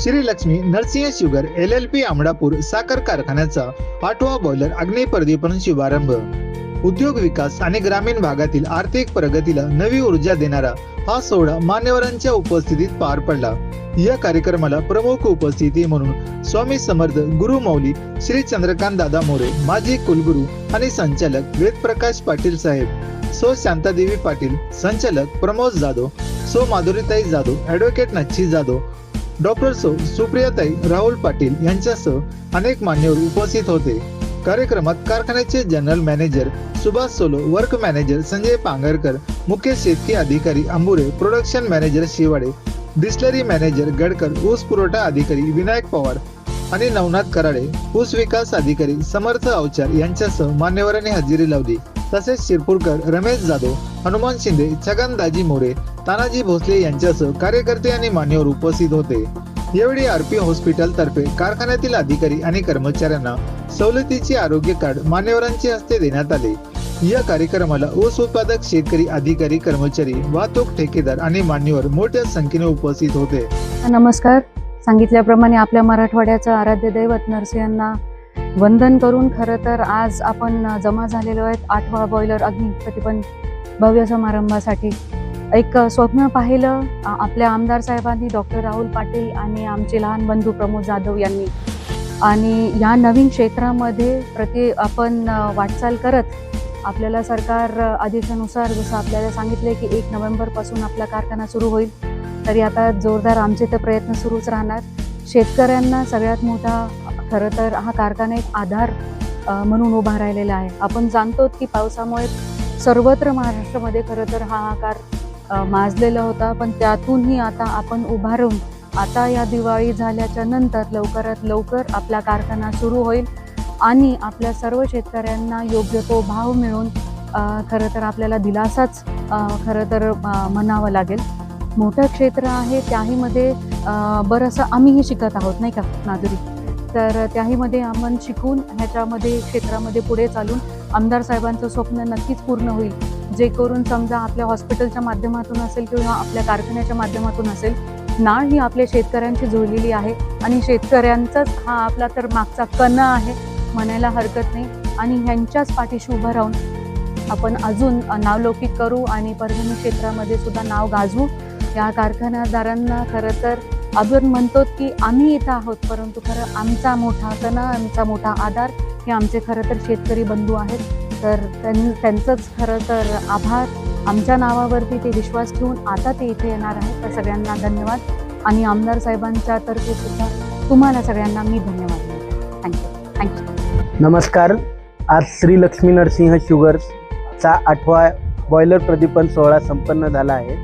Shrilakshmi Narsinh sugar L L P Amdapur साखर कारखान्याचा आठवा बॉयलर अग्निप्रदीपन शुभारंभ. उद्योग विकास आणि ग्रामीण भागातील आर्थिक प्रगतीला नवी ऊर्जा देणारा हा सोहळा मान्यवरांच्या उपस्थितीत पार पडला. या कार्यक्रमाला प्रमुख उपस्थिती म्हणून स्वामी समर्थ गुरु मौली श्री चंद्रकांत दादा मोरे माजी कुलगुरू आणि संचालक वेदप्रकाश पाटील साहेब सो शांतादेवी पाटील संचालक प्रमोद जाधव सो माधुरीताई जाधव ॲडव्होकेट नच्छी जाधव डॉक्टर सो सुप्रियाताई राहुल पाटील यांच्यासह अनेक मान्यवर उपस्थित होते. कार्यक्रमात कारखान्याचे जनरल मॅनेजर सुभाष सोलो वर्क मॅनेजर संजय पांगरकर मुख्य शेतकी अधिकारी Ambure production manager Shivade distillery manager Gadkar ऊस पुरवठा अधिकारी विनायक पवार आणि नवनाथ कराडे ऊस विकास अधिकारी समर्थ अवचार यांच्यासह मान्यवरांनी हजेरी लावली. तसेच शिरपूरकर रमेश जाधव हनुमान शिंदे छगन दाजी मोरे तानाजी भोसले यांच्यासह कार्यकर्ते आणि मान्यवर उपस्थित होते. यावेळी आरपी हॉस्पिटल तर्फे कारखान्यातील अधिकारी आणि कर्मचाऱ्यांना सवलतीचे आरोग्य कार्ड मान्यवरांचे हस्ते देण्यात आले. या कार्यक्रमाला ऊस उत्पादक शेतकरी अधिकारी कर्मचारी वाहतूक ठेकेदार आणि मान्यवर मोठ्या संख्येने उपस्थित होते. नमस्कार. सांगितल्याप्रमाणे आपल्या मराठवाड्याचं आराध्य दैवत नरसिंहांना वंदन करून खरं तर आज आपण जमा झालेलो आहेत आठवा बॉयलर अग्नी प्रतिबंध भव्य समारंभासाठी. एक स्वप्न पाहिलं आपल्या आमदार साहेबांनी डॉक्टर राहुल पाटील आणि आमचे लहान बंधू प्रमोद जाधव यांनी. आणि या नवीन क्षेत्रामध्ये प्रति आपण वाटचाल करत आपल्याला सरकार आदेशानुसार जसं आपल्याला सांगितलं की एक नोव्हेंबरपासून आपला कारखाना सुरू होईल तरी आता जोरदार आमचे तर प्रयत्न सुरूच राहणार. शेतकऱ्यांना सगळ्यात मोठा खरं तर हा कारखाना एक आधार म्हणून उभा राहिलेला आहे. आपण जाणतो की पावसामुळे सर्वत्र महाराष्ट्रामध्ये खरं तर हा आकार माजलेला होता. पण त्यातूनही आता आपण उभारून आता या दिवाळी झाल्याच्यानंतर लवकरात लवकर आपला कारखाना सुरू होईल आणि आपल्या सर्व शेतकऱ्यांना योग्य तो भाव मिळून खरं तर आपल्याला दिलासाच खरं तर म्हणावं लागेल. मोठं क्षेत्र आहे त्याहीमध्ये बरंसं आम्हीही शिकत आहोत नाही का नागरिक? तर त्याहीमध्ये आपण शिकून ह्याच्यामध्ये क्षेत्रामध्ये पुढे चालून आमदार साहेबांचं स्वप्न नक्कीच पूर्ण होईल. जे करून समजा आपल्या हॉस्पिटलच्या माध्यमातून असेल किंवा आपल्या कारखान्याच्या माध्यमातून असेल नाळ ही आपल्या शेतकऱ्यांची जुळलेली आहे आणि शेतकऱ्यांचाच हा आपला तर मागचा कणा आहे म्हणायला हरकत नाही. आणि ह्यांच्याच पाठीशी उभं राहून आपण अजून नावलौकिक करू आणि परभणी क्षेत्रामध्ये सुद्धा नाव गाजवू. या कारखानादारांना खरं तर अजून म्हणतो की आम्ही इथं आहोत परंतु खरं आमचा मोठा कणा आमचा मोठा आधार हे आमचे खरं तर शेतकरी बंधू आहेत. तर त्यां त्यांचंच खरं तर आभार. आमच्या नावावरती ते विश्वास ठेवून आता ते इथे येणार आहेत. तर सगळ्यांना धन्यवाद. आणि आमदार साहेबांच्या तर्फे सुद्धा तुम्हाला सगळ्यांना मी धन्यवाद थँक्यू थँक्यू नमस्कार. आज श्री लक्ष्मी नरसिंह शुगर्सचा आठवा बॉयलर प्रदीपन सोहळा संपन्न झाला आहे.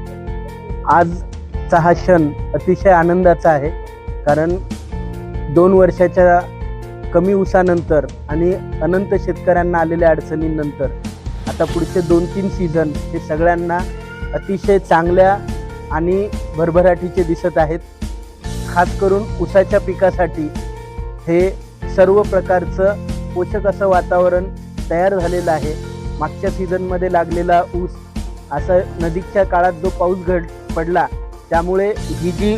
आज आजचा हा क्षण अतिशय आनंदाचा आहे. कारण दोन वर्षाच्या कमी उसानंतर आणि अनंत शेतकऱ्यांना आलेल्या अडचणींनंतर आता पुढचे दोन तीन सीझन हे सगळ्यांना अतिशय चांगल्या आणि भरभराटीचे दिसत आहेत. खास करून ऊसाच्या पिकासाठी हे सर्व प्रकारचं पोषक असं वातावरण तयार झालेलं आहे. मागच्या सीझनमध्ये लागलेला ऊस असं नदीच्या काळात जो पाऊस घड पडला त्यामुळे ही जी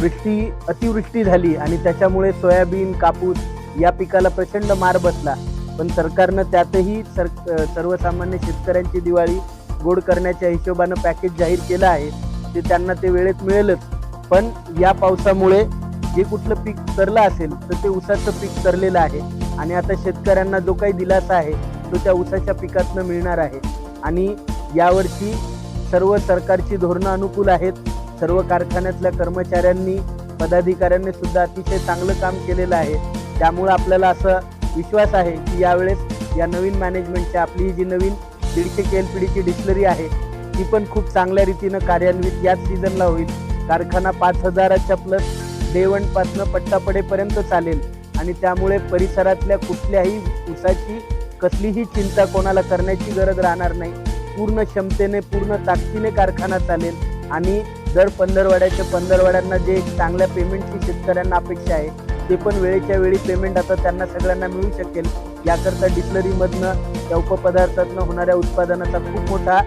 वृष्टी अतिवृष्टी झाली आणि त्याच्यामुळे सोयाबीन कापूस या पिकाला प्रचंड मार बसला. पण सरकारनं त्यातही सर सर्वसामान्य शेतकऱ्यांची दिवाळी गोड करण्याच्या हिशोबानं पॅकेज जाहीर केलं आहे. ते त्यांना ते वेळेत मिळेलच. पण या पावसामुळे जे कुठलं पीक तरलं असेल तर ते ऊसाचं पीक तरलेलं आहे. आणि आता शेतकऱ्यांना जो काही दिलासा आहे तो त्या ऊसाच्या पिकातनं मिळणार आहे. आणि यावर्षी सर्व सरकारची धोरणं अनुकूल आहेत. सर्व कारखान्यातल्या कर्मचाऱ्यांनी पदाधिकाऱ्यांनी सुद्धा अतिशय चांगलं काम केलेलं आहे. त्यामुळं आपल्याला असं विश्वास आहे की यावेळेस या नवीन मॅनेजमेंटची आपली ही जी नवीन दीडशे के एल पी डीची डिस्लरी आहे ती पण खूप चांगल्या रीतीनं कार्यान्वित याच सीझनला होईल. कारखाना पाच हजाराच्या प्लस डे पट्टापडेपर्यंत चालेल. आणि त्यामुळे परिसरातल्या कुठल्याही ऊसाची कसलीही चिंता कोणाला करण्याची गरज राहणार नाही. पूर्ण क्षमतेने पूर्ण ताकदीने कारखाना चालेल. आणि दर पंधरवाड्याच्या पंधरवाड्यांना जे एक चांगल्या पेमेंटची शेतकऱ्यांना अपेक्षा आहे ते पण वेळेच्या वेळी पेमेंट आता त्यांना सगळ्यांना मिळू शकेल. याकरता डिस्लरीमधनं त्या उपपदार्थातनं होणाऱ्या उत्पादनाचा खूप मोठा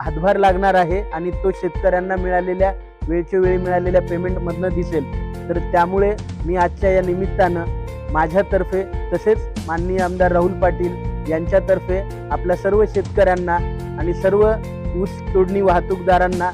हातभार लागणार आहे आणि तो शेतकऱ्यांना मिळालेल्या वेळच्या वेळी मिळालेल्या पेमेंटमधनं दिसेल. तर त्यामुळे मी आजच्या या निमित्तानं माझ्यातर्फे तसेच माननीय आमदार राहुल पाटील यांच्यातर्फे आपल्या सर्व शेतकऱ्यांना आणि सर्व ऊस तोडणी वाहतूकदारांना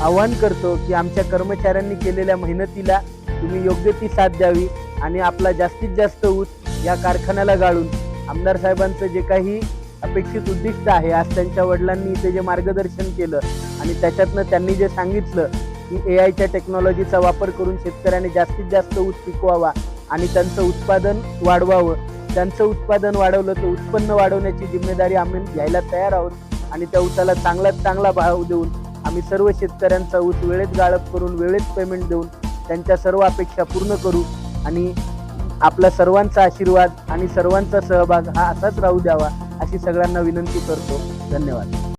आवाहन करतो की आमच्या कर्मचाऱ्यांनी केलेल्या मेहनतीला तुम्ही योग्य ती साथ द्यावी आणि आपला जास्तीत जास्त ऊस या कारखान्याला गाळून आमदार साहेबांचं जे काही अपेक्षित उद्दिष्ट आहे आज त्यांच्या वडिलांनी ते जे मार्गदर्शन केलं आणि त्याच्यातनं त्यांनी जे सांगितलं की ए आयच्या टेक्नॉलॉजीचा वापर करून शेतकऱ्याने जास्तीत जास्त ऊस पिकवावा आणि त्यांचं उत्पादन वाढवावं. त्यांचं उत्पादन वाढवलं तर उत्पन्न वाढवण्याची जिम्मेदारी आम्ही घ्यायला तयार आहोत आणि त्या ऊसाला चांगल्यात चांगला भाव देऊन आम्ही सर्व शेतकऱ्यांचा ऊस वेळेत गाळप करून वेळेत पेमेंट देऊन त्यांच्या सर्व अपेक्षा पूर्ण करू आणि आपला सर्वांचा आशीर्वाद आणि सर्वांचा सहभाग हा असाच राहू द्यावा अशी सगळ्यांना विनंती करतो. धन्यवाद.